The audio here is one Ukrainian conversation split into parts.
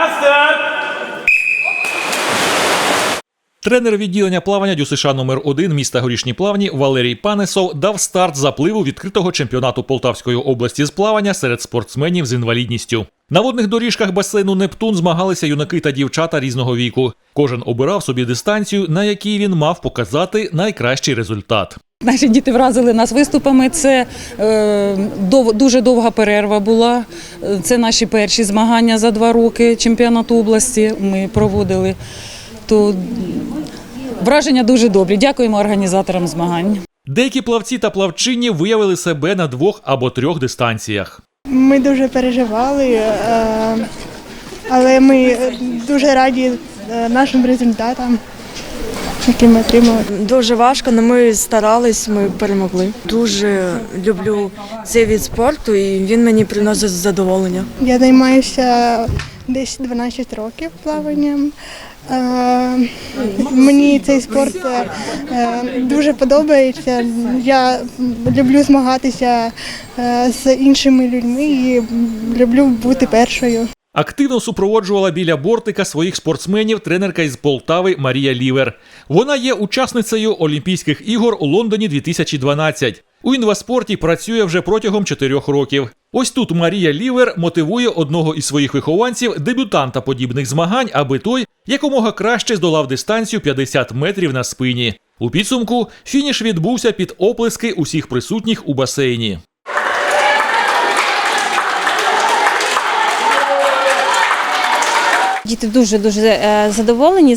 Кастер! Тренер відділення плавання дю США номер 1 міста горішні плавні Валерій Панесов дав старт запливу відкритого чемпіонату Полтавської області з плавання серед спортсменів з інвалідністю. На водних доріжках басейну Нептун змагалися юнаки та дівчата різного віку. Кожен обирав собі дистанцію, на якій він мав показати найкращий результат. Наші діти вразили нас виступами. Це е, дов, дуже довга перерва була. Це наші перші змагання за два роки чемпіонату області. Ми проводили. То враження дуже добрі. Дякуємо організаторам змагань. Деякі плавці та плавчині виявили себе на двох або трьох дистанціях. Ми дуже переживали, е, але ми дуже раді е, нашим результатам, які ми отримали. Дуже важко, але ми старались, ми перемогли. Дуже люблю цей від спорту і він мені приносить задоволення. Я займаюся десь 12 років плаванням. Е, Мені цей спорт е, дуже подобається. Я люблю змагатися е, з іншими людьми і люблю бути першою. Активно супроводжувала біля бортика своїх спортсменів тренерка із Полтави Марія Лівер. Вона є учасницею Олімпійських ігор у Лондоні 2012. У інваспорті працює вже протягом чотирьох років. Ось тут Марія Лівер мотивує одного із своїх вихованців, дебютанта подібних змагань, аби той якомога краще здолав дистанцію 50 метрів на спині. У підсумку фініш відбувся під оплески усіх присутніх у басейні. Діти дуже дуже е, задоволені,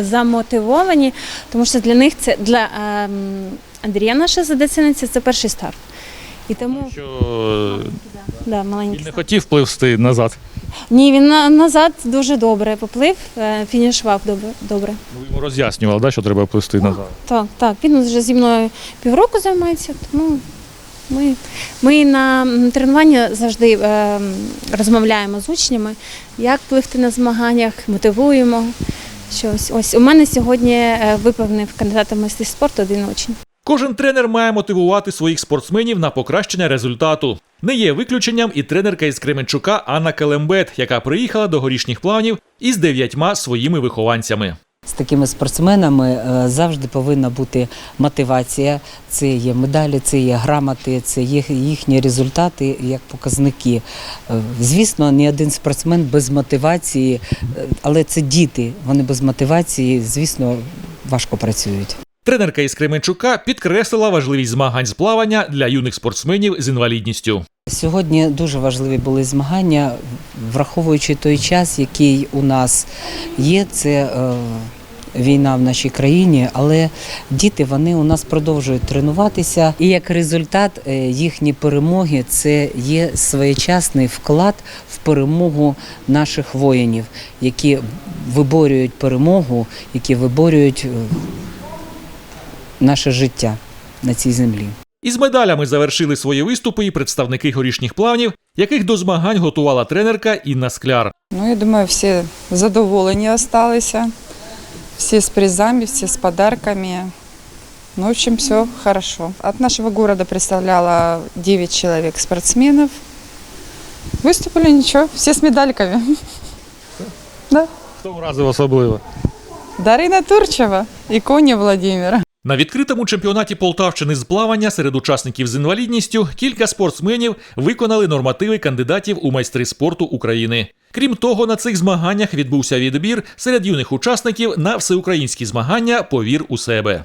замотивовані, тому що для них це для ем, Андрія, наша задецениця, це перший старт. І тому Що да, маленький не хотів пливсти назад. Ні, він на, назад дуже добре поплив, е, фінішував добре. добре. Ви йому роз'яснювали, да, що треба пливсти назад. Так, так. Він вже зі мною півроку займається, тому ми, ми на тренуванні завжди е, розмовляємо з учнями, як пливти на змаганнях, мотивуємо. Щось. Ось у мене сьогодні е, виповнив кандидата в майстри спорту один учень. Кожен тренер має мотивувати своїх спортсменів на покращення результату. Не є виключенням і тренерка із Кременчука Анна Келембет, яка приїхала до горішніх плавнів із дев'ятьма своїми вихованцями. З такими спортсменами е, завжди повинна бути мотивація. Це є медалі, це є грамоти, це є їхні результати як показники. Е, Звісно, ні один спортсмен без мотивації, е, але це діти. Вони без мотивації, звісно, важко працюють. Тренерка із Кременчука підкреслила важливість змагань з плавання для юних спортсменів з інвалідністю. Сьогодні дуже важливі були змагання, враховуючи той час, який у нас є. Це е, війна в нашій країні, але діти вони у нас продовжують тренуватися. І як результат е, їхні перемоги це є своєчасний вклад в перемогу наших воїнів, які виборюють перемогу, які виборюють е, наше життя на цій землі. Із медалями завершили свої виступи і представники горішніх плавнів, яких до змагань готувала тренерка Інна Скляр. Ну, я думаю, всі задоволені залишилися. Всі з призами, всі з подарками. Ну, в общем, все хорошо. От нашего города представляло 9 человек спортсменов. Выступили ничего, все с медальками. Да. Хто вразив особливо? Дарина Турчева і Коня Владимира. На відкритому чемпіонаті Полтавщини з плавання серед учасників з інвалідністю кілька спортсменів виконали нормативи кандидатів у майстри спорту України. Крім того, на цих змаганнях відбувся відбір серед юних учасників на всеукраїнські змагання Повір у себе.